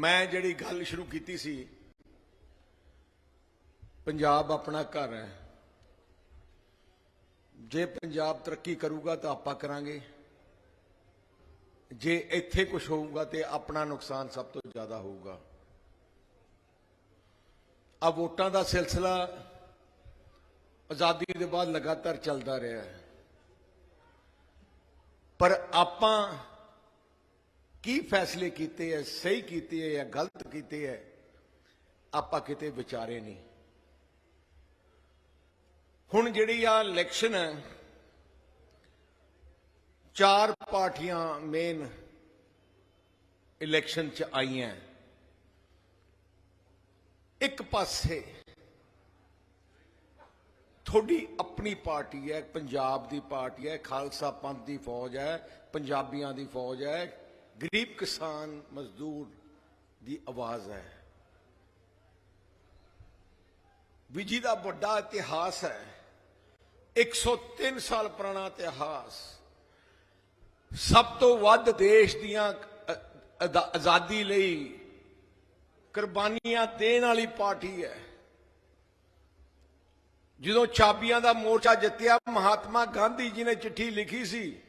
ਮੈਂ ਜਿਹੜੀ ਗੱਲ ਸ਼ੁਰੂ ਕੀਤੀ ਸੀ, ਪੰਜਾਬ ਆਪਣਾ ਘਰ ਹੈ। ਜੇ ਪੰਜਾਬ ਤਰੱਕੀ ਕਰੂਗਾ ਤਾਂ ਆਪਾਂ ਕਰਾਂਗੇ। ਜੇ ਇੱਥੇ ਕੁਝ ਹੋਊਗਾ ਤੇ ਆਪਣਾ ਨੁਕਸਾਨ ਸਭ ਤੋਂ ਜ਼ਿਆਦਾ ਹੋਊਗਾ। ਆ ਵੋਟਾਂ ਦਾ ਸਿਲਸਿਲਾ ਆਜ਼ਾਦੀ ਦੇ ਬਾਅਦ ਲਗਾਤਾਰ ਚੱਲਦਾ ਰਿਹਾ ਹੈ। ਪਰ ਆਪਾਂ ਕੀ ਫੈਸਲੇ ਕੀਤੇ ਐ, ਸਹੀ ਕੀਤੇ ਐ ਜਾਂ ਗਲਤ ਕੀਤੇ ਐ, ਆਪਾਂ ਕਿਤੇ ਵਿਚਾਰੇ ਨਹੀਂ। ਹੁਣ ਜਿਹੜੀ ਆ ਇਲੈਕਸ਼ਨ ਹੈ ਚਾਰ ਪਾਰਟੀਆਂ ਮੇਨ ਇਲੈਕਸ਼ਨ ਚ ਆਈਆਂ। ਇੱਕ ਪਾਸੇ ਤੁਹਾਡੀ ਆਪਣੀ ਪਾਰਟੀ ਹੈ ਪੰਜਾਬ ਦੀ ਪਾਰਟੀ ਹੈ ਖਾਲਸਾ ਪੰਥ ਦੀ ਫੌਜ ਹੈ ਪੰਜਾਬੀਆਂ ਦੀ ਫੌਜ ਹੈ ਗਰੀਬ ਕਿਸਾਨ ਮਜ਼ਦੂਰ ਦੀ ਆਵਾਜ਼ ਹੈ। ਵੀ ਜਿਹਦਾ ਵੱਡਾ ਇਤਿਹਾਸ ਹੈ। 103 ਸਾਲ ਪੁਰਾਣਾ ਇਤਿਹਾਸ। ਸਭ ਤੋਂ ਵੱਧ ਦੇਸ਼ ਦੀਆਂ ਆਜ਼ਾਦੀ ਲਈ ਕੁਰਬਾਨੀਆਂ ਦੇਣ ਵਾਲੀ ਪਾਰਟੀ ਹੈ। ਜਦੋਂ ਚਾਬੀਆਂ ਦਾ ਮੋਰਚਾ ਜਿੱਤਿਆ, ਮਹਾਤਮਾ ਗਾਂਧੀ ਜੀ ਨੇ ਚਿੱਠੀ ਲਿਖੀ ਸੀ,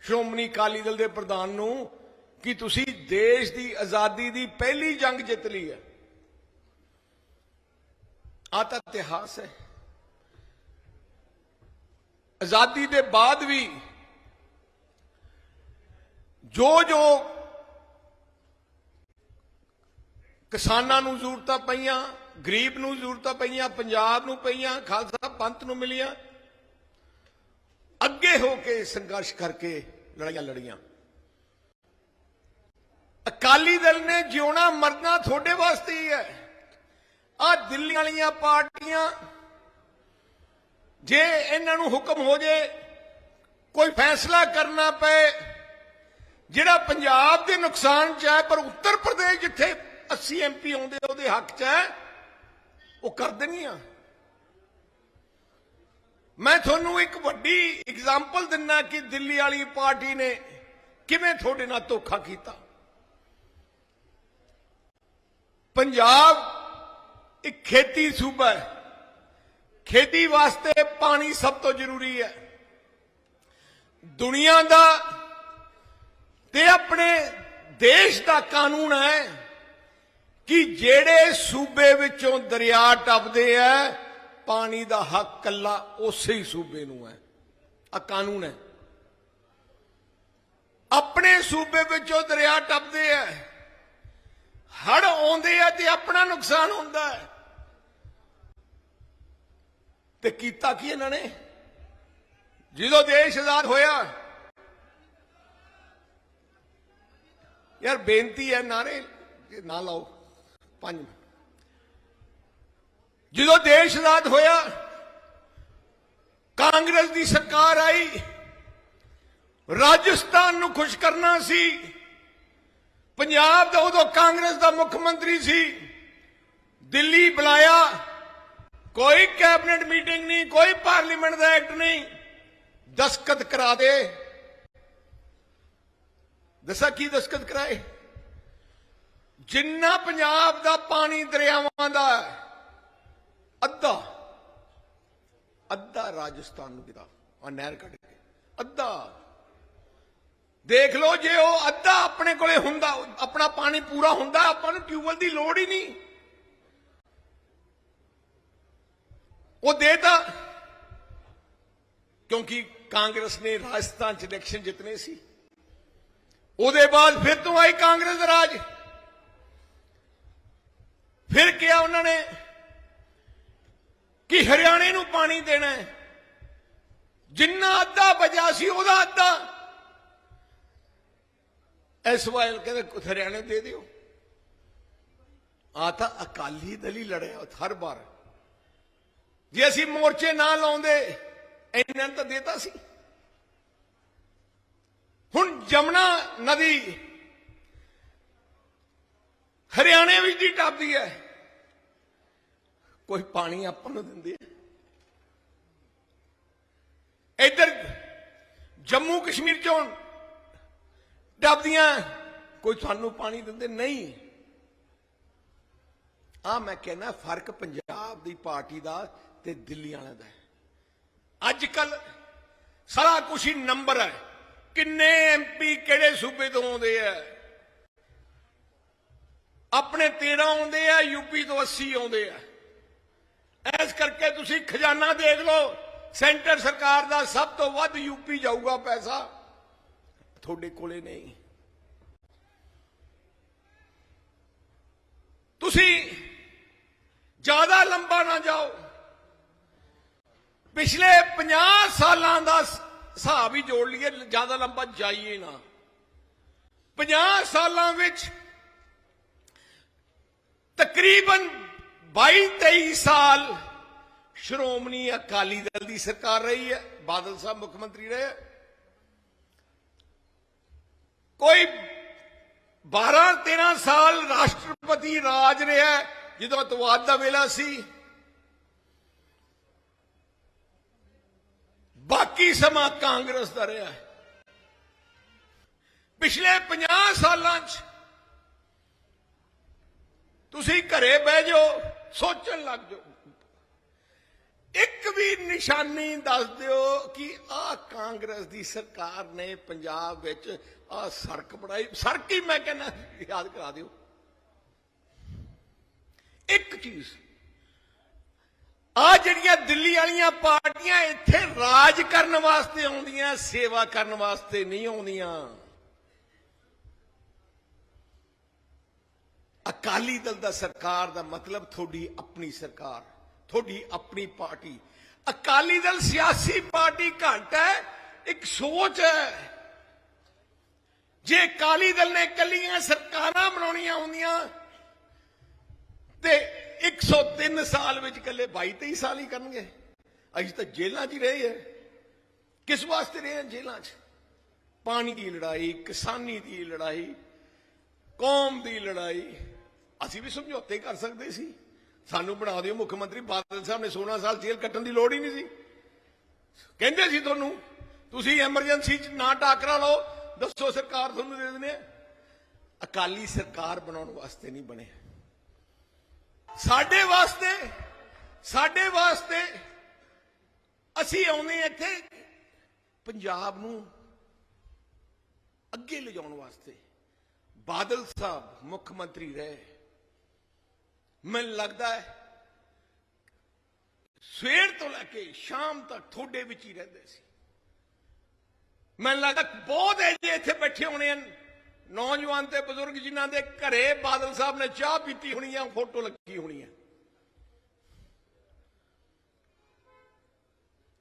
ਸ਼੍ਰੋਮਣੀ ਅਕਾਲੀ ਦਲ ਦੇ ਪ੍ਰਧਾਨ ਨੂੰ ਕਿ ਤੁਸੀਂ ਦੇਸ਼ ਦੀ ਆਜ਼ਾਦੀ ਦੀ ਪਹਿਲੀ ਜੰਗ ਜਿੱਤ ਲਈ ਹੈ। ਆ ਤਾਂ ਇਤਿਹਾਸ ਹੈ। ਆਜ਼ਾਦੀ ਦੇ ਬਾਅਦ ਵੀ ਜੋ ਜੋ ਕਿਸਾਨਾਂ ਨੂੰ ਜ਼ਰੂਰਤਾਂ ਪਈਆਂ, ਗਰੀਬ ਨੂੰ ਜ਼ਰੂਰਤਾਂ ਪਈਆਂ, ਪੰਜਾਬ ਨੂੰ ਪਈਆਂ, ਖਾਲਸਾ ਪੰਥ ਨੂੰ ਮਿਲੀਆਂ, ਅੱਗੇ ਹੋ ਕੇ ਸੰਘਰਸ਼ ਕਰਕੇ ਲੜਾਈਆਂ ਲੜੀਆਂ। ਅਕਾਲੀ ਦਲ ਨੇ ਜਿਉਣਾ ਮਰਨਾ ਤੁਹਾਡੇ ਵਾਸਤੇ ਹੀ ਹੈ। ਆ ਦਿੱਲੀ ਵਾਲੀਆਂ ਪਾਰਟੀਆਂ, ਜੇ ਇਹਨਾਂ ਨੂੰ ਹੁਕਮ ਹੋ ਜੇ, ਕੋਈ ਫੈਸਲਾ ਕਰਨਾ ਪਏ, ਜਿਹੜਾ ਪੰਜਾਬ ਦੇ ਨੁਕਸਾਨ ਚ ਹੈ, ਪਰ ਉੱਤਰ ਪ੍ਰਦੇਸ਼ ਜਿੱਥੇ 80 ਐਮਪੀ ਆਉਂਦੇ ਉਹਦੇ ਹੱਕ ਚ ਹੈ, ਉਹ ਕਰ ਦੇਣਗੀਆਂ ਮੈਂ ਤੁਹਾਨੂੰ ਇੱਕ ਵੱਡੀ ਐਗਜ਼ਾਮਪਲ ਦਿੰਨਾ ਕਿ ਦਿੱਲੀ ਵਾਲੀ ਪਾਰਟੀ ਨੇ ਕਿਵੇਂ ਤੁਹਾਡੇ ਨਾਲ ਧੋਖਾ ਕੀਤਾ। ਪੰਜਾਬ ਇੱਕ ਖੇਤੀ ਸੂਬਾ ਹੈ। ਖੇਤੀ ਵਾਸਤੇ ਪਾਣੀ ਸਭ ਤੋਂ ਜ਼ਰੂਰੀ ਹੈ। ਦੁਨੀਆ ਦਾ ਤੇ ਆਪਣੇ ਦੇਸ਼ ਦਾ ਕਾਨੂੰਨ ਹੈ ਕਿ ਜਿਹੜੇ ਸੂਬੇ ਵਿੱਚੋਂ ਦਰਿਆ ਟੱਪਦੇ ਆ, ਪਾਣੀ ਦਾ ਹੱਕ ਕੱਲਾ ਉਸੇ ਹੀ ਸੂਬੇ ਨੂੰ ਹੈ। ਆ ਕਾਨੂੰਨ ਹੈ। ਆਪਣੇ ਸੂਬੇ ਵਿੱਚੋਂ ਦਰਿਆ ਟੱਪਦੇ ਆ ਹੜ ਆਉਂਦੇ ਆ ਤੇ ਆਪਣਾ ਨੁਕਸਾਨ ਹੁੰਦਾ ਹੈ। ਤੇ ਕੀਤਾ ਕੀ ਇਹਨਾਂ ਨੇ? ਜਦੋਂ ਦੇਸ਼ ਆਜ਼ਾਦ ਹੋਇਆ, ਯਾਰ ਬੇਨਤੀ ਹੈ ਨਾਰੇ ਨਾ ਲਾਓ, ਪੰਜ ਜਦੋਂ ਦੇਸ਼ ਆਜ਼ਾਦ ਹੋਇਆ, ਕਾਂਗਰਸ ਦੀ ਸਰਕਾਰ ਆਈ, ਰਾਜਸਥਾਨ ਨੂੰ ਖੁਸ਼ ਕਰਨਾ ਸੀ। ਪੰਜਾਬ ਦਾ ਉਦੋਂ ਕਾਂਗਰਸ ਦਾ ਮੁੱਖ ਮੰਤਰੀ ਸੀ। ਦਿੱਲੀ ਬੁਲਾਇਆ। ਕੋਈ ਕੈਬਨਿਟ ਮੀਟਿੰਗ ਨਹੀਂ, ਕੋਈ ਪਾਰਲੀਮੈਂਟ ਦਾ ਐਕਟ ਨਹੀਂ। ਦਸਖਤ ਕਰਾ ਦੇ। ਦੱਸਾਂ ਕੀ ਦਸਖਤ ਕਰਾਏ? ਜਿੰਨਾ ਪੰਜਾਬ ਦਾ ਪਾਣੀ ਦਰਿਆਵਾਂ ਦਾ ਅੱਧਾ ਅੱਧਾ ਰਾਜਸਥਾਨ ਨੂੰ ਦਿੱਤਾ ਆ ਨਹਿਰ ਕੱਢ ਕੇ, ਅੱਧਾ। ਦੇਖ ਲਓ, ਜੇ ਉਹ ਅੱਧਾ ਆਪਣੇ ਕੋਲੇ ਹੁੰਦਾ, ਆਪਣਾ ਪਾਣੀ ਪੂਰਾ ਹੁੰਦਾ, ਆਪਾਂ ਨੂੰ ਟਿਊਬਵੈਲ ਦੀ ਲੋੜ ਹੀ ਨਹੀਂ। ਉਹ ਦੇਤਾ ਕਿਉਂਕਿ ਕਾਂਗਰਸ ਨੇ ਰਾਜਸਥਾਨ ਚ ਇਲੈਕਸ਼ਨ ਜਿੱਤਨੇ ਸੀ। ਉਹਦੇ ਬਾਅਦ ਫਿਰ ਤੋਂ ਆਈ ਕਾਂਗਰਸ ਦਾ ਰਾਜ। ਫਿਰ ਕਿਹਾ ਉਹਨਾਂ ਨੇ ਕਿ ਹਰਿਆਣੇ ਨੂੰ ਪਾਣੀ ਦੇਣਾ ਹੈ। ਜਿੰਨਾ ਅੱਧਾ ਬਚਿਆ ਸੀ, ਉਹਦਾ ਅੱਧਾ ਇਸ ਵਾਰ ਕਹਿੰਦੇ, ਹਰਿਆਣੇ ਦੇ ਦਿਓ। ਆ ਤਾਂ ਅਕਾਲੀ ਦਲ ਹੀ ਲੜਿਆ ਹਰ ਵਾਰ। ਜੇ ਅਸੀਂ ਮੋਰਚੇ ਨਾ ਲਾਉਂਦੇ ਇਹਨਾਂ ਤਾਂ ਦੇਤਾ ਸੀ। ਹੁਣ ਜਮਨਾ ਨਦੀ ਹਰਿਆਣੇ ਵਿੱਚ ਦੀ ਟੱਪਦੀ ਹੈ। ਕੋਈ ਪਾਣੀ ਆਪਾਂ ਨੂੰ ਦਿੰਦੇ ਆ। ਇੱਧਰ ਜੰਮੂ ਕਸ਼ਮੀਰ ਚੋਂ ਡੱਬਦੀਆਂ ਕੋਈ ਸਾਨੂੰ ਪਾਣੀ ਦਿੰਦੇ ਨਹੀਂ। ਆ ਮੈਂ ਕਹਿੰਦਾ, ਫ਼ਰਕ ਪੰਜਾਬ ਦੀ ਪਾਰਟੀ ਦਾ ਤੇ ਦਿੱਲੀ ਵਾਲਿਆਂ ਦਾ ਅੱਜ ਕੱਲ ਸਾਰਾ ਕੁਛ ਹੀ ਨੰਬਰ ਹੈ। ਕਿੰਨੇ ਐਮਪੀ ਕਿਹੜੇ ਸੂਬੇ ਤੋਂ ਆਉਂਦੇ ਆ? ਆਪਣੇ 13 ਆਉਂਦੇ ਆ ਯੂਪੀ ਤੋਂ 80 ਆਉਂਦੇ ਆ। ਐਸ ਕਰਕੇ ਤੁਸੀਂ ਖਜ਼ਾਨਾ ਦੇਖ ਲਓ, ਸੈਂਟਰ ਸਰਕਾਰ ਦਾ ਸਭ ਤੋਂ ਵੱਧ ਯੂਪੀ ਜਾਊਗਾ ਪੈਸਾ। ਤੁਹਾਡੇ ਕੋਲੇ ਨਹੀਂ। ਤੁਸੀਂ ਜ਼ਿਆਦਾ ਲੰਬਾ ਨਾ ਜਾਓ। ਪਿਛਲੇ 50 ਸਾਲਾਂ ਦਾ ਹਿਸਾਬ ਹੀ ਜੋੜ ਲਈਏ, ਜ਼ਿਆਦਾ ਲੰਬਾ ਜਾਈਏ ਨਾ। 50 ਸਾਲਾਂ ਵਿੱਚ ਤਕਰੀਬਨ 22 23 ਸਾਲ ਸ਼੍ਰੋਮਣੀ ਅਕਾਲੀ ਦਲ ਦੀ ਸਰਕਾਰ ਰਹੀ ਹੈ, ਬਾਦਲ ਸਾਹਿਬ ਮੁੱਖ ਮੰਤਰੀ ਰਹੇ ਕੋਈ 12 13 ਸਾਲ ਰਾਸ਼ਟਰਪਤੀ ਰਾਜ ਰਿਹਾ ਹੈ, ਜਦੋਂ ਅਤਵਾਦ ਦਾ ਵੇਲਾ ਸੀ ਬਾਕੀ ਸਮਾਂ ਕਾਂਗਰਸ ਦਾ ਰਿਹਾ ਹੈ ਪਿਛਲੇ 50 ਸਾਲਾਂ 'ਚ ਤੁਸੀਂ ਘਰੇ ਬਹਿ ਜਾਓ ਸੋਚਣ ਲੱਗ ਜਾਓ ਇੱਕ ਵੀ ਨਿਸ਼ਾਨੀ ਦੱਸ ਦਿਓ ਕਿ ਆਹ ਕਾਂਗਰਸ ਦੀ ਸਰਕਾਰ ਨੇ ਪੰਜਾਬ ਵਿੱਚ ਆਹ ਸੜਕ ਬਣਾਈ। ਸੜਕ ਹੀ ਮੈਂ ਕਹਿੰਦਾ, ਯਾਦ ਕਰਾ ਦਿਓ। ਇੱਕ ਚੀਜ਼ ਆ ਜਿਹੜੀਆਂ ਦਿੱਲੀ ਵਾਲੀਆਂ ਪਾਰਟੀਆਂ ਇੱਥੇ ਰਾਜ ਕਰਨ ਵਾਸਤੇ ਆਉਂਦੀਆਂ, ਸੇਵਾ ਕਰਨ ਵਾਸਤੇ ਨਹੀਂ ਆਉਂਦੀਆਂ। ਅਕਾਲੀ ਦਲ ਦਾ ਸਰਕਾਰ ਦਾ ਮਤਲਬ ਤੁਹਾਡੀ ਆਪਣੀ ਸਰਕਾਰ। ਤੁਹਾਡੀ ਆਪਣੀ ਪਾਰਟੀ। ਅਕਾਲੀ ਦਲ ਸਿਆਸੀ ਪਾਰਟੀ ਘੱਟ ਹੈ, ਇੱਕ ਸੋਚ ਹੈ। ਜੇ ਅਕਾਲੀ ਦਲ ਨੇ ਕੱਲੀਆਂ ਸਰਕਾਰਾਂ ਬਣਾਉਣੀਆਂ ਹੁੰਦੀਆਂ, ਤੇ 103 ਸਾਲ ਵਿੱਚ ਕੱਲੇ 22 23 ਸਾਲ ਹੀ ਕਰਨਗੇ। ਅਸੀਂ ਤਾਂ ਜੇਲ੍ਹਾਂ 'ਚ ਹੀ ਰਹੇ ਹੈ। ਕਿਸ ਵਾਸਤੇ ਰਹੇ ਹਾਂ ਜੇਲ੍ਹਾਂ 'ਚ? ਪਾਣੀ ਦੀ ਲੜਾਈ, ਕਿਸਾਨੀ ਦੀ ਲੜਾਈ, ਕੌਮ ਦੀ ਲੜਾਈ। ਅਸੀਂ ਵੀ ਸਮਝੌਤੇ ਕਰ ਸਕਦੇ ਸੀ। ਸਾਨੂੰ ਬਣਾ ਦਿਓ, ਮੁੱਖ ਮੰਤਰੀ ਬਾਦਲ ਸਾਹਿਬ ਨੇ 16 ਸਾਲ ਜੇਲ੍ਹ ਕੱਟਣ ਦੀ ਲੋੜ ਹੀ ਨਹੀਂ ਸੀ। ਕਹਿੰਦੇ ਸੀ ਤੁਹਾਨੂੰ, ਤੁਸੀਂ ਐਮਰਜੈਂਸੀ 'ਚ ਨਾ ਟਾਕਰਾ ਲਓ, ਦੱਸੋ ਸਰਕਾਰ ਤੁਹਾਨੂੰ ਦੇ ਦਿੰਦੇ ਅਕਾਲੀ ਸਰਕਾਰ ਬਣਾਉਣ ਵਾਸਤੇ ਨਹੀਂ ਬਣੇ। ਸਾਡੇ ਵਾਸਤੇ ਸਾਡੇ ਵਾਸਤੇ ਅਸੀਂ ਆਉਂਦੇ ਹਾਂ ਇੱਥੇ ਪੰਜਾਬ ਨੂੰ ਅੱਗੇ ਲਿਜਾਉਣ ਵਾਸਤੇ। ਬਾਦਲ ਸਾਹਿਬ, ਮੁੱਖ ਮੰਤਰੀ ਰਹੇ। ਮੈਨੂੰ ਲੱਗਦਾ ਹੈ, ਸਵੇਰ ਤੋਂ ਲੈ ਕੇ ਸ਼ਾਮ ਤੱਕ ਤੁਹਾਡੇ ਵਿੱਚ ਹੀ ਰਹਿੰਦੇ ਸੀ। ਮੈਨੂੰ ਲੱਗਦਾ ਬਹੁਤ ਹੈ ਇੱਥੇ ਬੈਠੇ ਹੋਣੇ ਹਨ, ਨੌਜਵਾਨ ਤੇ ਬਜ਼ੁਰਗ ਜਿਨ੍ਹਾਂ ਦੇ ਘਰੇ ਬਾਦਲ ਸਾਹਿਬ ਨੇ ਚਾਹ ਪੀਤੀ ਹੋਣੀ ਆ, ਫੋਟੋ ਲੱਗੀ ਹੋਣੀ ਆ।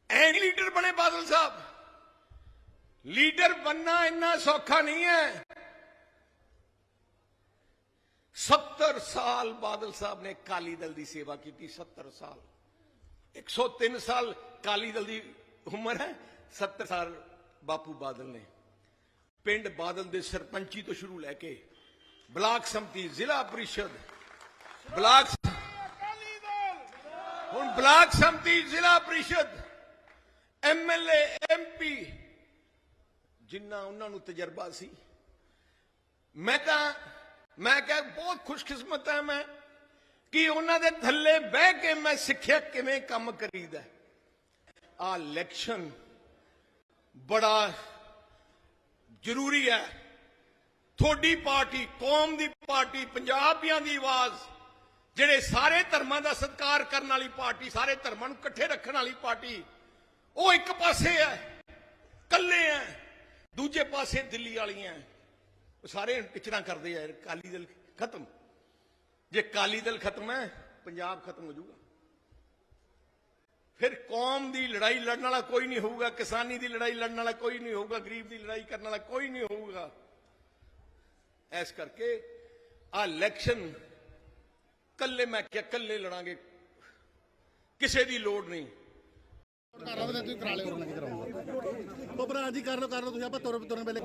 ਐ ਲੀਡਰ ਬਣੇ ਬਾਦਲ ਸਾਹਿਬ। ਲੀਡਰ ਬੰਨਾ ਇੰਨਾ ਸੌਖਾ ਨਹੀਂ ਹੈ। 70 ਸਾਲ ਬਾਦਲ ਸਾਹਿਬ ਨੇ ਕਾਲੀ ਦਲ ਦੀ ਸੇਵਾ ਕੀਤੀ 70 ਸਾਲ 103 ਸਾਲ ਕਾਲੀ ਦਲ ਦੀ ਉਮਰ ਹੈ 70 ਸਾਲ ਬਾਪੂ ਬਾਦਲ ਨੇ ਪਿੰਡ ਬਾਦਲ ਦੇ ਸਰਪੰਚੀ ਤੋਂ ਸ਼ੁਰੂ ਲੈ ਕੇ ਬਲਾਕ ਸੰਮਤੀ ਜ਼ਿਲ੍ਹਾ ਪ੍ਰੀਸ਼ਦ ਬਲਾਕ ਹੁਣ ਬਲਾਕ ਸੰਮਤੀ ਜ਼ਿਲ੍ਹਾ ਪ੍ਰੀਸ਼ਦ ਐਮਐਲਏ ਐਮਪੀ ਜਿੰਨਾ ਉਹਨਾਂ ਨੂੰ ਤਜਰਬਾ ਸੀ ਮੈਂ ਤਾਂ ਮੈਂ ਕਿਹਾ, ਬਹੁਤ ਖੁਸ਼ਕਿਸਮਤ ਹਾਂ ਮੈਂ ਕਿ ਉਹਨਾਂ ਦੇ ਥੱਲੇ ਬਹਿ ਕੇ ਮੈਂ ਸਿੱਖਿਆ ਕਿਵੇਂ ਕੰਮ ਕਰੀਦਾ ਆ ਇਲੈਕਸ਼ਨ ਬੜਾ ਜ਼ਰੂਰੀ ਹੈ। ਤੁਹਾਡੀ ਪਾਰਟੀ, ਕੌਮ ਦੀ ਪਾਰਟੀ, ਪੰਜਾਬੀਆਂ ਦੀ ਆਵਾਜ਼, ਜਿਹੜੇ ਸਾਰੇ ਧਰਮਾਂ ਦਾ ਸਤਿਕਾਰ ਕਰਨ ਵਾਲੀ ਪਾਰਟੀ, ਸਾਰੇ ਧਰਮਾਂ ਨੂੰ ਇਕੱਠੇ ਰੱਖਣ ਵਾਲੀ ਪਾਰਟੀ, ਉਹ ਇੱਕ ਪਾਸੇ ਹੈ ਕੱਲੇ ਹੈ, ਦੂਜੇ ਪਾਸੇ ਦਿੱਲੀ ਵਾਲੀਆਂ ਹੈ। ਸਾਰੇ ਟਿਚਰਾਂ ਕਰਦੇ ਆ ਕਾਲੀ ਦਲ ਖਤਮ। ਜੇ ਕਾਲੀ ਦਲ ਖਤਮ ਹੈ, ਪੰਜਾਬ ਖਤਮ ਹੋ ਜਾਊਗਾ। ਫਿਰ ਕੌਮ ਦੀ ਲੜਾਈ ਲੜਨ ਵਾਲਾ ਕੋਈ ਨਹੀਂ ਹੋਊਗਾ, ਕਿਸਾਨੀ ਦੀ ਲੜਾਈ ਲੜਨ ਵਾਲਾ ਕੋਈ ਨਹੀਂ ਹੋਊਗਾ, ਗਰੀਬ ਦੀ ਲੜਾਈ ਕਰਨ ਵਾਲਾ ਕੋਈ ਨਹੀਂ ਹੋਊਗਾ। ਇਸ ਕਰਕੇ ਆ ਇਲੈਕਸ਼ਨ ਕੱਲੇ ਮੈਂ ਕਿਹਾ ਕੱਲੇ ਲੜਾਂਗੇ, ਕਿਸੇ ਦੀ ਲੋੜ ਨਹੀਂ। ਕਰ ਲਓ ਤੁਸੀਂ ਕਰਾ ਲਿਓ। ਉਹਨਾਂ ਕੀ ਕਰਾਉਂਗਾ ਉਹ ਭਰਾ ਜੀ ਕਰ ਲਓ ਕਰ ਲਓ ਤੁਸੀਂ ਆਪਾਂ ਤੁਰ ਤੁਰਨ ਵੇਲੇ।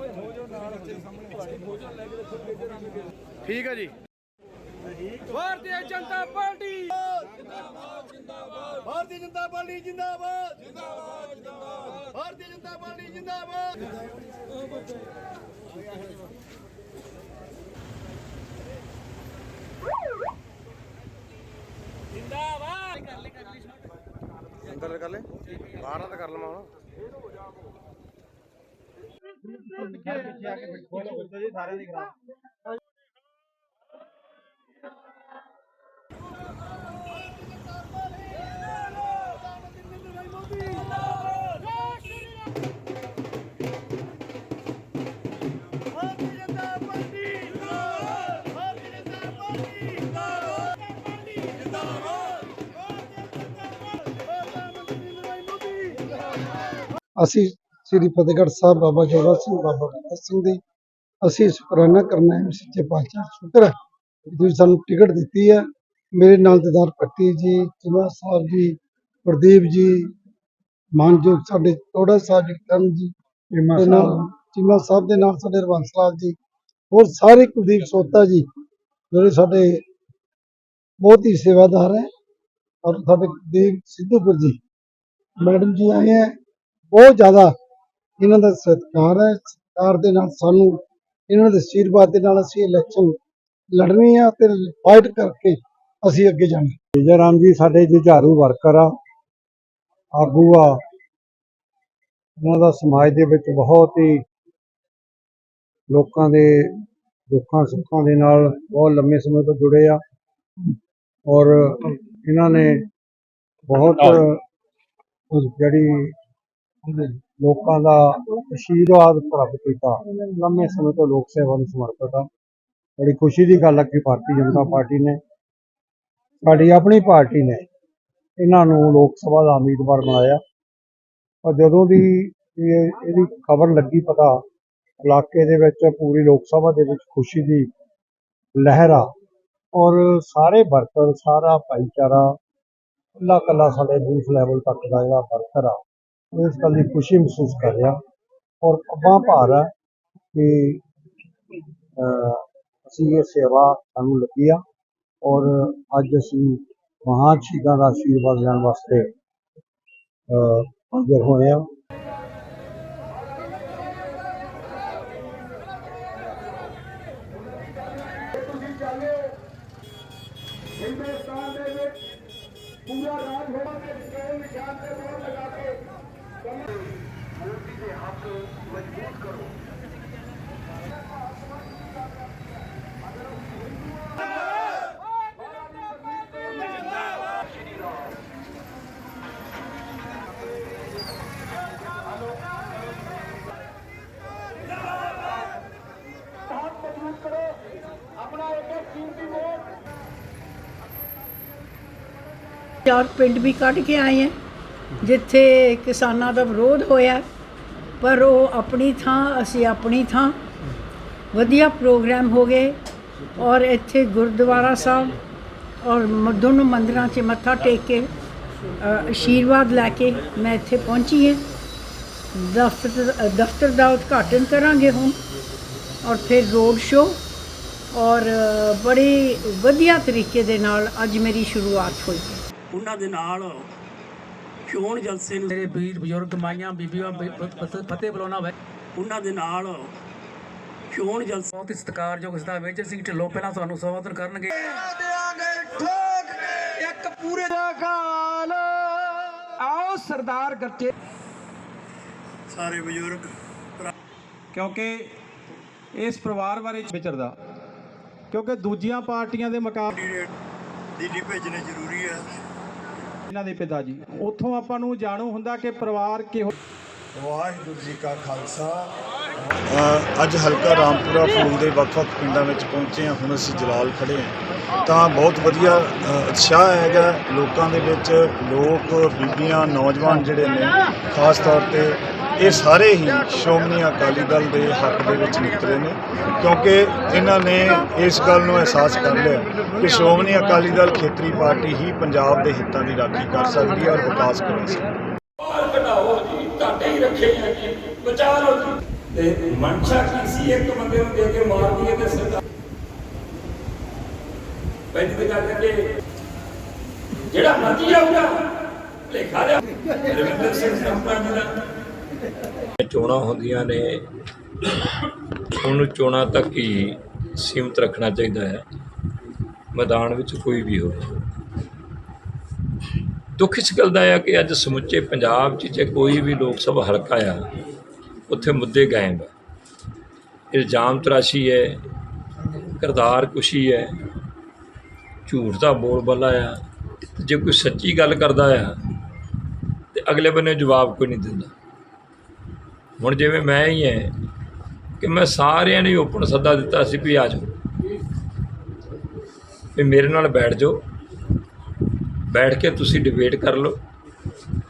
ਠੀਕ ਹੈ ਜੀ। ਭਾਰਤੀ ਜਨਤਾ ਪਾਰਟੀ। ਭਾਰਤੀ ਜਨਤਾ ਪਾਰਟੀ ਜਿੰਦਾਬਾਦ। ਜਿੰਦਾਬਾਦ ਜਿੰਦਾਬਾਦ ਭਾਰਤੀ ਜਨਤਾ ਪਾਰਟੀ ਜਿੰਦਾਬਾਦ। ਅੰਦਰ ਕਰ ਲੈ ਬਾਹਰ ਤਾਂ ਕਰ ਲਵਾਂ ਹੁਣ। ਅਸੀਂ ਸ੍ਰੀ ਫਤਿਹਗੜ੍ਹ ਸਾਹਿਬ ਬਾਬਾ ਜੋਰਾ ਸਿੰਘ ਬਾਬਾ ਫਤਿਹ ਸਿੰਘ ਦੀ ਅਸੀਂ ਸ਼ੁਕਰਾਨਾ ਕਰਨਾ ਹੈ ਸੱਚੇ ਪਾਤਸ਼ਾਹ ਸ਼ੁਕਰ ਹੈ ਤੁਸੀਂ ਸਾਨੂੰ ਟਿਕਟ ਦਿੱਤੀ ਹੈ। ਮੇਰੇ ਨਾਲ ਦਿਦਾਰ ਪੱਟੀ ਜੀ ਚਿਮਾ ਸਾਹਿਬ ਜੀ ਪ੍ਰਦੀਪ ਜੀ ਮਾਨਜੋਤ ਸਾਡੇ ਟੋੜਾ ਸਾਹਿਬ ਜੀ ਕਰਨ ਜੀ ਚਿਮਾ ਸਾਹਿਬ। ਦੇ ਨਾਲ ਸਾਡੇ ਰਵੰਸ ਲਾਲ ਜੀ ਹੋਰ ਸਾਰੇ ਕੁਲਦੀਪ ਸੋਤਾ ਜੀ ਜਿਹੜੇ ਸਾਡੇ ਬਹੁਤ ਹੀ ਸੇਵਾਦਾਰ ਹੈ। ਔਰ ਸਾਡੇ ਕੁਲਦੀਪ ਸਿੱਧੂਪੁਰ ਜੀ ਮੈਡਮ ਜੀ ਆਏ ਹੈ। ਬਹੁਤ ਜ਼ਿਆਦਾ ਇਹਨਾਂ ਦਾ ਸਤਿਕਾਰ ਹੈ। ਸਤਿਕਾਰ ਦੇ ਨਾਲ ਸਾਨੂੰ ਇਹਨਾਂ ਦੇ ਆਸ਼ੀਰਵਾਦ ਦੇ ਨਾਲ ਅਸੀਂ ਇਲੈਕਸ਼ਨ ਲੜਨੀ ਆ ਤੇ ਫਾਈਟ ਕਰਕੇ ਅਸੀਂ ਅੱਗੇ ਜਾਣਾ। ਵਿਜੇ ਰਾਮ ਜੀ ਸਾਡੇ ਜੁਝਾਰੂ ਵਰਕਰ ਆ। ਆਗੂ ਆ। ਉਹਨਾਂ ਦਾ ਸਮਾਜ ਦੇ ਵਿੱਚ ਬਹੁਤ ਹੀ ਲੋਕਾਂ ਦੇ ਦੁੱਖਾਂ ਸੁੱਖਾਂ ਦੇ ਨਾਲ ਬਹੁਤ ਲੰਮੇ ਸਮੇਂ ਤੋਂ ਜੁੜੇ ਆ। ਔਰ ਇਹਨਾਂ ਨੇ ਬਹੁਤ ਜਿਹੜੀ ਲੋਕਾਂ ਦਾ ਆਸ਼ੀਰਵਾਦ ਪ੍ਰਾਪਤ ਕੀਤਾ। ਲੰਮੇ ਸਮੇਂ ਤੋਂ ਲੋਕ ਸੇਵਾ ਨੂੰ ਸਮਰਪਿਤ ਆ। ਬੜੀ ਖੁਸ਼ੀ ਦੀ ਗੱਲ ਹੈ ਕਿ ਭਾਰਤੀ ਜਨਤਾ ਪਾਰਟੀ ਨੇ, ਸਾਡੀ ਆਪਣੀ ਪਾਰਟੀ ਨੇ ਇਹਨਾਂ ਨੂੰ ਲੋਕ ਸਭਾ ਦਾ ਉਮੀਦਵਾਰ ਬਣਾਇਆ। ਔਰ ਜਦੋਂ ਦੀ ਇਹ, ਇਹਦੀ ਖਬਰ ਲੱਗੀ ਪਤਾ, ਇਲਾਕੇ ਦੇ ਵਿੱਚ, ਪੂਰੀ ਲੋਕ ਸਭਾ ਦੇ ਵਿੱਚ ਖੁਸ਼ੀ ਦੀ ਲਹਿਰ ਆ। ਔਰ ਸਾਰੇ ਵਰਕਰ, ਸਾਰਾ ਭਾਈਚਾਰਾ ਕੱਲਾ ਕੱਲਾ ਸਾਡੇ ਬੂਥ ਲੈਵਲ ਤੱਕ ਦਾ ਜਿਹੜਾ ਵਰਕਰ ਆ ਉਹ ਇਸ ਗੱਲ ਦੀ ਖੁਸ਼ੀ ਮਹਿਸੂਸ ਕਰ ਰਿਹਾ। ਔਰ ਅੱਬਾ ਭਾਰ ਹੈ ਕਿ ਅਸੀਂ ਇਹ ਸੇਵਾ ਸਾਨੂੰ ਲੱਗੀ ਆ ਔਰ ਅੱਜ ਅਸੀਂ ਮਹਾਨ ਸ਼ਹੀਦਾਂ ਦਾ ਆਸ਼ੀਰਵਾਦ ਲੈਣ ਵਾਸਤੇ ਹਾਜ਼ਰ ਹੋਏ ਆ। ਚਾਰ ਪਿੰਡ ਵੀ ਕੱਢ ਕੇ ਆਏ ਹੈ ਜਿੱਥੇ ਕਿਸਾਨਾਂ ਦਾ ਵਿਰੋਧ ਹੋਇਆ ਪਰ ਉਹ ਆਪਣੀ ਥਾਂ ਅਸੀਂ ਆਪਣੀ ਥਾਂ। ਵਧੀਆ ਪ੍ਰੋਗਰਾਮ ਹੋ ਗਏ ਔਰ ਇੱਥੇ ਗੁਰਦੁਆਰਾ ਸਾਹਿਬ ਔਰ ਮ- ਦੋਨੋਂ ਮੰਦਿਰਾਂ 'ਚ ਮੱਥਾ ਟੇਕ ਕੇ ਅ, ਆਸ਼ੀਰਵਾਦ ਲੈ ਕੇ ਮੈਂ ਇੱਥੇ ਪਹੁੰਚੀ ਹਾਂ। ਦਫ਼ਤਰ ਦਫ਼ਤਰ ਦਾ ਉਦਘਾਟਨ ਕਰਾਂਗੇ ਹੁਣ ਔਰ ਫਿਰ ਰੋਡ ਸ਼ੋ ਔਰ ਅ, ਬੜੀ ਵਧੀਆ ਤਰੀਕੇ ਦੇ ਨਾਲ ਅੱਜ ਮੇਰੀ ਸ਼ੁਰੂਆਤ ਹੋਈ ਉਹਨਾਂ ਦੇ ਨਾਲ ਚੋਣ ਜਲਸੇ ਨੂੰ ਮੇਰੇ ਵੀਰ ਬਜ਼ੁਰਗ ਮਾਈਆਂ ਬੀਬੀਆਂ ਫਤਿਹ- ਬੁਲਾਉਣਾ ਹੋਵੇ। ਉਹਨਾਂ ਦੇ ਨਾਲ ਚੋਣ ਜਲਸੇ ਬਹੁਤ ਹੀ ਸਤਿਕਾਰਯੋਗ ਸਦਾ ਮੇਜਰ ਸਿੰਘ ਢਿੱਲੋਂ ਪਹਿਲਾਂ ਤੁਹਾਨੂੰ ਸੰਬੋਧਨ ਕਰਨਗੇ। ਇੱਕ ਪੂਰੇ ਦਾ ਗਾਲ ਆਓ ਸਰਦਾਰ ਗੱਟੇ ਸਾਰੇ ਬਜ਼ੁਰਗ ਕਿਉਂਕਿ ਇਸ ਪਰਿਵਾਰ ਬਾਰੇ ਵਿਚਰਦਾ। ਕਿਉਂਕਿ ਦੂਜੀਆਂ ਪਾਰਟੀਆਂ ਦੇ ਮੁਕਾਬਲੇ ਦਿੱਲੀ ਭੇਜਣੇ ਜ਼ਰੂਰੀ ਹੈ ਇਹਨਾਂ ਦੇ ਪਿਤਾ ਜੀ। ਉੱਥੋਂ ਆਪਾਂ ਨੂੰ ਜਾਣੂ ਹੁੰਦਾ ਕਿ ਪਰਿਵਾਰ ਕਿਹੋ ਵਾਹਿਗੁਰੂ ਜੀ ਕਾ ਖਾਲਸਾ। ਅੱਜ ਹਲਕਾ ਰਾਮਪੁਰਾ ਫੂਲ ਦੇ ਵੱਖ-ਵੱਖ ਪਿੰਡਾਂ ਵਿੱਚ ਪਹੁੰਚੇ ਹਾਂ। ਹੁਣ ਅਸੀਂ ਜਲਾਲ ਖੜੇ ਹਾਂ। ਤਾਂ ਬਹੁਤ ਵਧੀਆ ਉਤਸ਼ਾਹ ਹੈਗਾ ਲੋਕਾਂ ਦੇ ਵਿੱਚ ਲੋਕ, ਬੀਬੀਆਂ, ਨੌਜਵਾਨ ਜਿਹੜੇ ਨੇ, ਖਾਸ ਤੌਰ ਤੇ ਇਹ ਸਾਰੇ ਹੀ ਸ਼੍ਰੋਮਣੀ ਅਕਾਲੀ ਦਲ ਦੇ ਹੱਕ ਦੇ ਵਿੱਚ ਨਿਕਲੇ ਨੇ, ਕਿਉਂਕਿ ਇਹਨਾਂ ਨੇ ਇਸ ਗੱਲ ਨੂੰ ਅਹਿਸਾਸ ਕਰ ਲਿਆ ਕਿ ਸ਼੍ਰੋਮਣੀ ਅਕਾਲੀ ਦਲ ਖੇਤਰੀ ਪਾਰਟੀ ਹੀ ਪੰਜਾਬ ਦੇ ਹਿੱਤਾਂ ਦੀ ਰਾਖੀ ਕਰ ਸਕਦੀ ਹੈ ਔਰ ਵਿਕਾਸ ਕਰ ਸਕਦੀ ਹੈ। ਤੇ ਮਨਸ਼ਾ ਕੀ ਸੀ? ਇੱਕ ਬੰਦੇ ਨੂੰ ਦੇ ਕੇ ਮਾਰ ਦਈਏ ਤੇ ਸਰਕਾਰ ਪਹਿਲੀ ਤੇ ਗੱਲ ਕਿ ਜਿਹੜਾ ਮਰਜ਼ੀ ਆਊਗਾ ਲੇਖਾ ਲਿਆ। ਰਵਿੰਦਰ ਸਿੰਘ ਸੰਪਾ ਜੀ ਦਾ ਚੋਣਾਂ ਹੁੰਦੀਆਂ ਨੇ। ਉਹਨੂੰ ਚੋਣਾਂ ਤੱਕ ਹੀ ਸੀਮਤ ਰੱਖਣਾ ਚਾਹੀਦਾ ਹੈ। ਮੈਦਾਨ ਵਿੱਚ ਕੋਈ ਵੀ ਹੋਵੇ। ਦੁੱਖ ਇਸ ਗੱਲ ਦਾ ਆ ਕਿ ਅੱਜ ਸਮੁੱਚੇ ਪੰਜਾਬ 'ਚ ਜੇ ਕੋਈ ਵੀ ਲੋਕ ਸਭਾ ਹਲਕਾ ਆ, ਉੱਥੇ ਮੁੱਦੇ ਗਾਇਬ ਆ। ਇਲਜ਼ਾਮ ਤਰਾਸ਼ੀ ਹੈ, ਕਰਦਾਰ ਕੁਸ਼ੀ ਹੈ, ਝੂਠ ਦਾ ਬੋਲਬਾਲਾ ਆ। ਜੇ ਕੋਈ ਸੱਚੀ ਗੱਲ ਕਰਦਾ ਆ, ਤੇ ਅਗਲੇ ਬੰਨੇ ਜਵਾਬ ਕੋਈ ਨਹੀਂ ਦਿੰਦਾ। ਹੁਣ ਜਿਵੇਂ ਮੈਂ ਹੀ ਹੈ ਕਿ ਮੈਂ ਸਾਰਿਆਂ ਨੂੰ ਓਪਨ ਸੱਦਾ ਦਿੱਤਾ ਸੀ ਵੀ ਆ ਜਾਓ। ਵੀ ਮੇਰੇ ਨਾਲ ਬੈਠ ਜਾਓ। ਬੈਠ ਕੇ ਤੁਸੀਂ ਡਿਬੇਟ ਕਰ ਲਓ।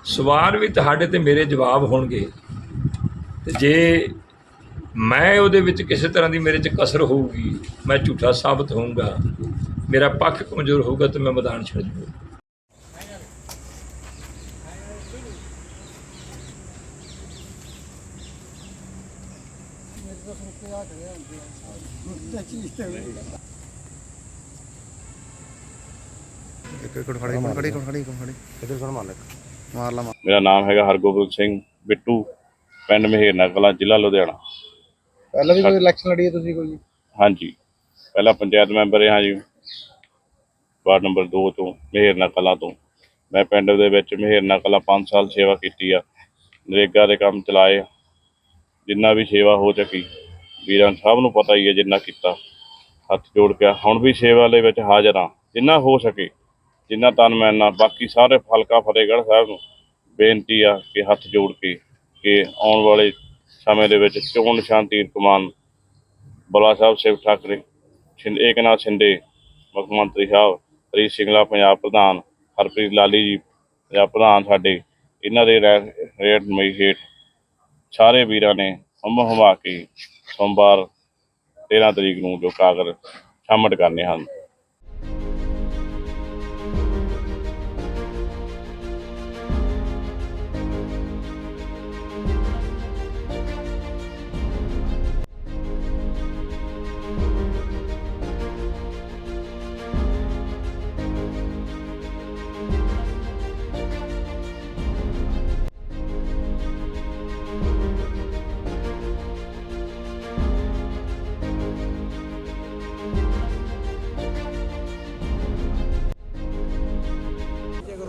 ਸਵਾਲ ਵੀ ਤੁਹਾਡੇ ਤੇ ਮੇਰੇ ਜਵਾਬ ਹੋਣਗੇ। ਤੇ ਜੇ ਮੈਂ ਉਹਦੇ ਵਿੱਚ ਕਿਸੇ ਤਰ੍ਹਾਂ ਦੀ ਮੇਰੇ 'ਚ ਕਸਰ ਹੋਊਗੀ, ਮੈਂ ਝੂਠਾ ਸਾਬਤ ਹੋਊਗਾ, ਮੇਰਾ ਪੱਖ ਕਮਜ਼ੋਰ ਹੋਊਗਾ, ਤੇ ਮੈਂ ਮੈਦਾਨ ਛੱਡ ਜਾਊਗਾ। ਮੇਰਾ ਨਾਮ ਹੈਗਾ ਹਰਗੋਬਿੰਦ ਸਿੰਘ ਬਿੱਟੂ ਪਿੰਡ ਮਹੇਰਨਾ ਕਲਾਂ ਜ਼ਿਲ੍ਹਾ ਲੁਧਿਆਣਾ। ਪਹਿਲਾਂ ਵੀ ਕੋਈ ਇਲੈਕਸ਼ਨ ਲੜੀ ਹੈ ਤੁਸੀਂ ਕੋਈ? ਹਾਂਜੀ। ਪਹਿਲਾ ਪੰਚਾਇਤ ਮੈਂਬਰ ਹਾਂ ਜੀ ਵਾਰਡ ਨੰਬਰ 2 ਤੋਂ ਮਹੇਰਨਾ ਕਲਾਂ ਤੋਂ। ਮੈਂ ਪਿੰਡ ਦੇ ਵਿੱਚ ਮਹੇਰਨਾ ਕਲਾਂ 5 ਸਾਲ ਸੇਵਾ ਕੀਤੀ ਆ। ਨਰੇਗਾ ਦੇ ਕੰਮ ਚਲਾਏ ਜਿੰਨਾ ਵੀ ਸੇਵਾ ਹੋ ਸਕੀ, ਵੀਰਾਂ ਸਭ ਨੂੰ ਪਤਾ ਹੀ ਹੈ ਜਿੰਨਾ ਕੀਤਾ। ਹੱਥ ਜੋੜ ਕੇ ਹੁਣ ਵੀ ਸੇਵਾ ਦੇ ਵਿੱਚ ਹਾਜ਼ਰ ਹਾਂ। ਜਿੰਨਾ ਹੋ ਸਕੇ, ਜਿੰਨਾ ਤਨ ਮੈਂ ਨਾ ਬਾਕੀ ਸਾਰੇ ਫਲਕਾ ਫਤਿਹਗੜ੍ਹ ਸਾਹਿਬ ਨੂੰ ਬੇਨਤੀ ਆ ਕਿ ਹੱਥ ਜੋੜ ਕੇ, ਕਿ ਆਉਣ ਵਾਲੇ ਸਮੇਂ ਦੇ ਵਿੱਚ ਚੋਣ ਨਿਸ਼ਾਨ ਤੀਰ ਕਮਾਨ। ਬਲਾ ਸਾਹਿਬ, ਸ਼ਿਵ ਠਾਕਰੇ ਸ਼ਿੰਦੇ ਏਕਨਾਥ ਸ਼ਿੰਦੇ ਮੁੱਖ ਮੰਤਰੀ ਸਾਹਿਬ, ਹਰੀਸ਼ ਸਿੰਗਲਾ, ਪੰਜਾਬ ਪ੍ਰਧਾਨ, ਹਰਪ੍ਰੀਤ ਲਾਲੀ ਜੀ, ਪੰਜਾਬ ਪ੍ਰਧਾਨ ਸਾਡੇ। ਇਹਨਾਂ ਦੇ ਰਹਿ- ਰੇਟ ਮਈ ਹੇਠ ਸਾਰੇ ਵੀਰਾਂ ਨੇ ਹਮ ਹਮਾ ਕੇ ਸੋਮਵਾਰ 13 ਤਰੀਕ ਨੂੰ ਜੋ ਕਾਗਜ਼ ਸ਼ਾਮਟ ਕਰਨੇ ਹਨ।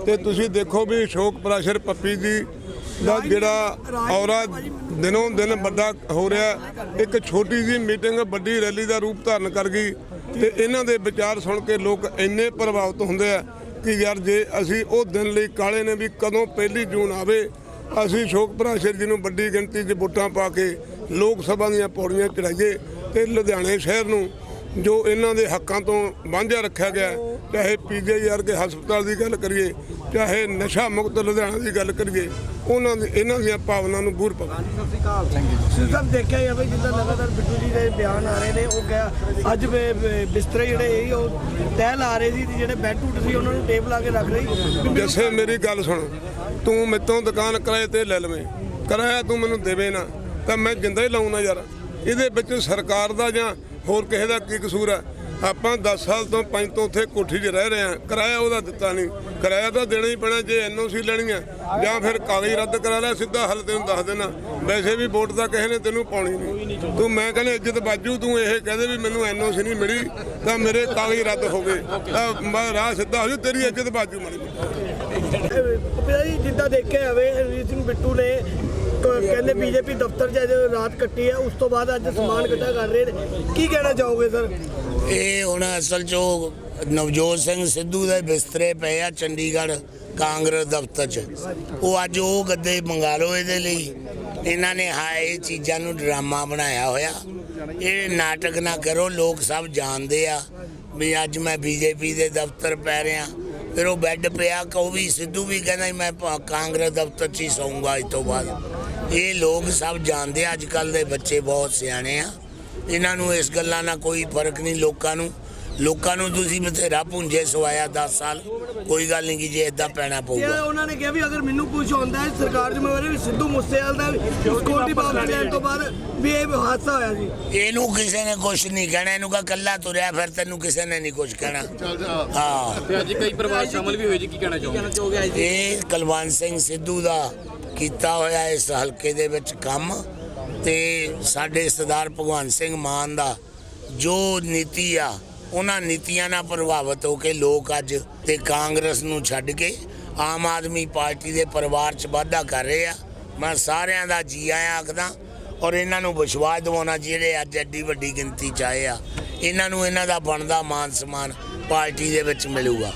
ਤੇ ਤੁਸੀਂ ਦੇਖੋ ਵੀ ਸ਼ੋਕ ਪ੍ਰਾਸ਼ਰ ਪੱਪੀ ਜੀ ਦਾ ਜਿਹੜਾ ਔਰਾ ਦਿਨੋਂ ਦਿਨ ਵੱਡਾ ਹੋ ਰਿਹਾ। ਇੱਕ ਛੋਟੀ ਜੀ ਮੀਟਿੰਗ ਵੱਡੀ ਰੈਲੀ ਦਾ ਰੂਪ ਧਾਰਨ ਕਰ ਗਈ ਤੇ ਇਹਨਾਂ ਦੇ ਵਿਚਾਰ ਸੁਣ ਕੇ ਲੋਕ ਇੰਨੇ ਪ੍ਰਭਾਵਿਤ ਹੁੰਦੇ ਆ ਕਿ ਯਾਰ ਜੇ ਅਸੀਂ ਉਹ ਦਿਨ ਲਈ ਕਾਲੇ ਨੇ ਵੀ ਕਦੋਂ ਪਹਿਲੀ ਜੂਨ ਆਵੇ ਅਸੀਂ ਸ਼ੋਕ ਪ੍ਰਾਸ਼ਰ ਜੀ ਨੂੰ ਵੱਡੀ ਗਿਣਤੀ 'ਚ ਵੋਟਾਂ ਪਾ ਕੇ ਲੋਕ ਸਭਾ ਦੀਆਂ ਪੌੜੀਆਂ ਚੜਾਈਏ ਤੇ ਲੁਧਿਆਣੇ ਸ਼ਹਿਰ ਨੂੰ ਜੋ ਇਹਨਾਂ ਦੇ ਹੱਕਾਂ ਤੋਂ ਵਾਂਝਾ ਰੱਖਿਆ ਗਿਆ ਹੈ, ਚਾਹੇ ਪੀਜੀਆਰ ਕੇ ਹਸਪਤਾਲ ਦੀ ਗੱਲ ਕਰੀਏ ਚਾਹੇ ਨਸ਼ਾ ਮੁਕਤ ਲੁਧਿਆਣਾ ਦੀ ਗੱਲ ਕਰੀਏ ਉਹਨਾਂ ਦੀ ਇਹਨਾਂ ਦੀਆਂ ਭਾਵਨਾ ਨੂੰ ਬੂਰ ਪਵੇ ਸਭ ਦੇਖਿਆ ਜਾਵੇ ਜਿੱਦਾਂ ਲਗਾਤਾਰ ਬਿੱਟੂ ਜੀ ਦੇ ਬਿਆਨ ਆ ਰਹੇ ਨੇ ਉਹ ਕਿਹਾ ਅੱਜ ਬਿਸਤਰੇ ਜਿਹੜੇ ਇਹ ਉਹ ਤਹਿ ਲਾ ਰਹੇ ਸੀ ਜਿਹੜੇ ਬੈੱਡ ਟੁੱਟ ਸੀ ਉਹਨਾਂ ਨੂੰ ਟੇਪ ਲਾ ਕੇ ਰੱਖ ਰਹੀ ਜੈਸੇ ਮੇਰੀ ਗੱਲ ਸੁਣ ਤੂੰ ਮੇਤੋਂ ਦੁਕਾਨ ਕਿਰਾਏ ਤੇ ਲੈ ਲਵੇਂ ਕਿਰਾਇਆ ਤੂੰ ਮੈਨੂੰ ਦੇਵੇ ਨਾ ਤਾਂ ਮੈਂ ਜਿੰਦਾ ਹੀ ਲਾਉਣਾ ਯਾਰ। ਇਹਦੇ ਵਿੱਚ ਸਰਕਾਰ ਦਾ ਜਾਂ ਹੋਰ ਕਿਸੇ ਦਾ ਕੀ ਕਸੂਰ ਹੈ ਆਪਾਂ 10 ਸਾਲ ਤੋਂ ਪੰਜ ਤੋਂ ਉੱਥੇ ਕੋਠੀ 'ਚ ਰਹਿ ਰਹੇ ਹਾਂ। ਕਿਰਾਇਆ ਉਹਦਾ ਦਿੱਤਾ ਨਹੀਂ। ਕਿਰਾਇਆ ਤਾਂ ਦੇਣਾ ਹੀ ਪੈਣਾ ਜੇ ਐਨਓਸੀ ਲੈਣੀ ਹੈ ਜਾਂ ਫਿਰ ਕਾਗਜ਼ ਰੱਦ ਕਰਾ ਲੈ, ਸਿੱਧਾ ਹੱਲ ਤੈਨੂੰ ਦੱਸ ਦੇਣਾ। ਵੈਸੇ ਵੀ ਵੋਟ ਤਾਂ ਕਿਸੇ ਨੇ ਤੈਨੂੰ ਪਾਉਣੀ ਨਹੀਂ। ਤੂੰ ਮੈਂ ਕਹਿੰਦਾ, ਇੱਜ਼ਤ ਬਾਜੂ, ਤੂੰ ਇਹ ਕਹਦੇ ਵੀ ਮੈਨੂੰ ਐਨਓਸੀ ਨਹੀਂ ਮਿਲੀ, ਤਾਂ ਮੇਰੇ ਕਾਗਜ਼ ਰੱਦ ਹੋ ਗਏ। ਮੈਂ ਰਾਹ ਸਿੱਧਾ ਹੋ ਜੂ, ਤੇਰੀ ਇੱਜ਼ਤ ਬਾਜੂ ਮਾਰੀ ਪਿਤਾ ਜੀ ਜਿੱਦਾਂ ਦੇਖਿਆ ਜਾਵੇ ਹਰਜੀਤ ਸਿੰਘ ਬਿੱਟੂ ਨੇ ਕਹਿੰਦੇ ਬੀਜੇਪੀ ਦਫ਼ਤਰ 'ਚ ਅੱਜ ਰਾਤ ਕੱਟੀ ਹੈ ਉਸ ਤੋਂ ਬਾਅਦ ਅੱਜ ਸਮਾਨ ਇਕੱਠਾ ਕਰ ਰਹੇ ਨੇ। ਕੀ ਕਹਿਣਾ ਚਾਹੋਗੇ, ਸਰ? ਇਹ ਹੁਣ ਅਸਲ 'ਚ ਨਵਜੋਤ ਸਿੰਘ ਸਿੱਧੂ ਦੇ ਬਿਸਤਰੇ ਪਏ ਆ ਚੰਡੀਗੜ੍ਹ ਕਾਂਗਰਸ ਦਫ਼ਤਰ 'ਚ। ਉਹ ਅੱਜ ਉਹ ਗੱਦੇ ਮੰਗਾ ਲਓ ਇਹਦੇ ਲਈ। ਇਹਨਾਂ ਨੇ ਹਾਂ ਚੀਜ਼ਾਂ ਨੂੰ ਡਰਾਮਾ ਬਣਾਇਆ ਹੋਇਆ। ਇਹ ਨਾਟਕ ਨਾ ਕਰੋ, ਲੋਕ ਸਭ ਜਾਣਦੇ ਆ ਵੀ ਅੱਜ ਮੈਂ ਬੀਜੇਪੀ ਦੇ ਦਫ਼ਤਰ ਪੈ ਰਿਹਾ। ਫਿਰ ਉਹ ਬੈੱਡ ਪਿਆ ਕੋ ਵੀ ਸਿੱਧੂ ਵੀ ਕਹਿੰਦਾ ਮੈਂ ਕਾਂਗਰਸ ਦਫ਼ਤਰ 'ਚ ਹੀ ਸੌਂਗਾ ਇਸ ਤੋਂ ਬਾਅਦ। ਇਹ ਲੋਕ ਸਭ ਜਾਣਦੇ ਆ ਅੱਜ ਕੱਲ ਦੇ ਬੱਚੇ ਬਹੁਤ ਸਿਆਣੇ ਆ। ਇਹਨਾਂ ਨੂੰ ਇਸ ਗੱਲਾਂ ਨਾਲ ਕੋਈ ਫ਼ਰਕ ਨਹੀਂ ਲੋਕਾਂ ਨੂੰ। ਲੋਕਾਂ ਨੂੰ ਤੁਸੀਂ ਬਥੇਰਾ ਪੁੰਜੇ ਸਵਾਇਆ 10 ਸਾਲ। ਕੋਈ ਗੱਲ ਨਹੀਂ ਕਿ ਜੇ ਇਦਾਂ ਪੈਣਾ ਇਹ ਪਊਗਾ ਉਹਨਾਂ ਨੇ ਕਿਹਾ ਵੀ ਅਗਰ ਮੈਨੂੰ ਕੁਝ ਹੁੰਦਾ ਹੈ ਸਰਕਾਰ ਜ਼ਿੰਮੇਵਾਰੀ ਵੀ ਸਿੱਧੂ ਮੂਸੇਵਾਲ ਦਾ ਸਿਕਿਉਰਿਟੀ ਵਾਪਸ ਲੈਣ ਤੋਂ ਬਾਅਦ ਵੀ ਇਹ ਹਾਦਸਾ ਹੋਇਆ ਸੀ ਇਹਨੂੰ ਕਿਸੇ ਨੇ ਕੁਝ ਨਹੀਂ ਕਹਿਣਾ ਇਹਨੂੰ ਕਹ ਕੱਲਾ ਤੁਰਿਆ ਫਿਰ ਤੈਨੂੰ ਕਿਸੇ ਨੇ ਨਹੀਂ ਕੁਝ ਕਹਿਣਾ। ਹਾਂ। ਤੇ ਅੱਜ ਕਈ ਪਰਿਵਾਰ ਸ਼ਾਮਲ ਵੀ ਹੋਏ ਜੀ ਕੀ ਕਹਿਣਾ ਚਾਹੋਗੇ? ਇਹ ਕੁਲਵੰਤ ਸਿੰਘ ਸਿੱਧੂ ਦਾ ਕੀਤਾ ਹੋਇਆ ਇਸ ਹਲਕੇ ਦੇ ਵਿੱਚ ਕੰਮ ਤੇ ਸਾਡੇ ਸਰਦਾਰ ਭਗਵੰਤ ਸਿੰਘ ਮਾਨ ਦਾ ਜੋ ਨੀਤੀ ਆ, ਉਹਨਾਂ ਨੀਤੀਆਂ ਨਾਲ ਪ੍ਰਭਾਵਿਤ ਹੋ ਕੇ ਲੋਕ ਅੱਜ ਤੇ ਕਾਂਗਰਸ ਨੂੰ ਛੱਡ ਕੇ ਆਮ ਆਦਮੀ ਪਾਰਟੀ ਦੇ ਪਰਿਵਾਰ 'ਚ ਵਾਧਾ ਕਰ ਰਹੇ ਆ। ਮੈਂ ਸਾਰਿਆਂ ਦਾ ਜੀ ਆਇਆਂ ਆਖਦਾ ਔਰ ਇਹਨਾਂ ਨੂੰ ਵਿਸ਼ਵਾਸ ਦਿਵਾਉਣਾ ਜਿਹੜੇ ਅੱਜ ਐਡੀ ਵੱਡੀ ਗਿਣਤੀ 'ਚ ਆਏ ਆ, ਇਹਨਾਂ ਨੂੰ ਇਹਨਾਂ ਦਾ ਬਣਦਾ ਮਾਨ ਸਨਮਾਨ ਪਾਰਟੀ ਦੇ ਵਿੱਚ ਮਿਲੂਗਾ।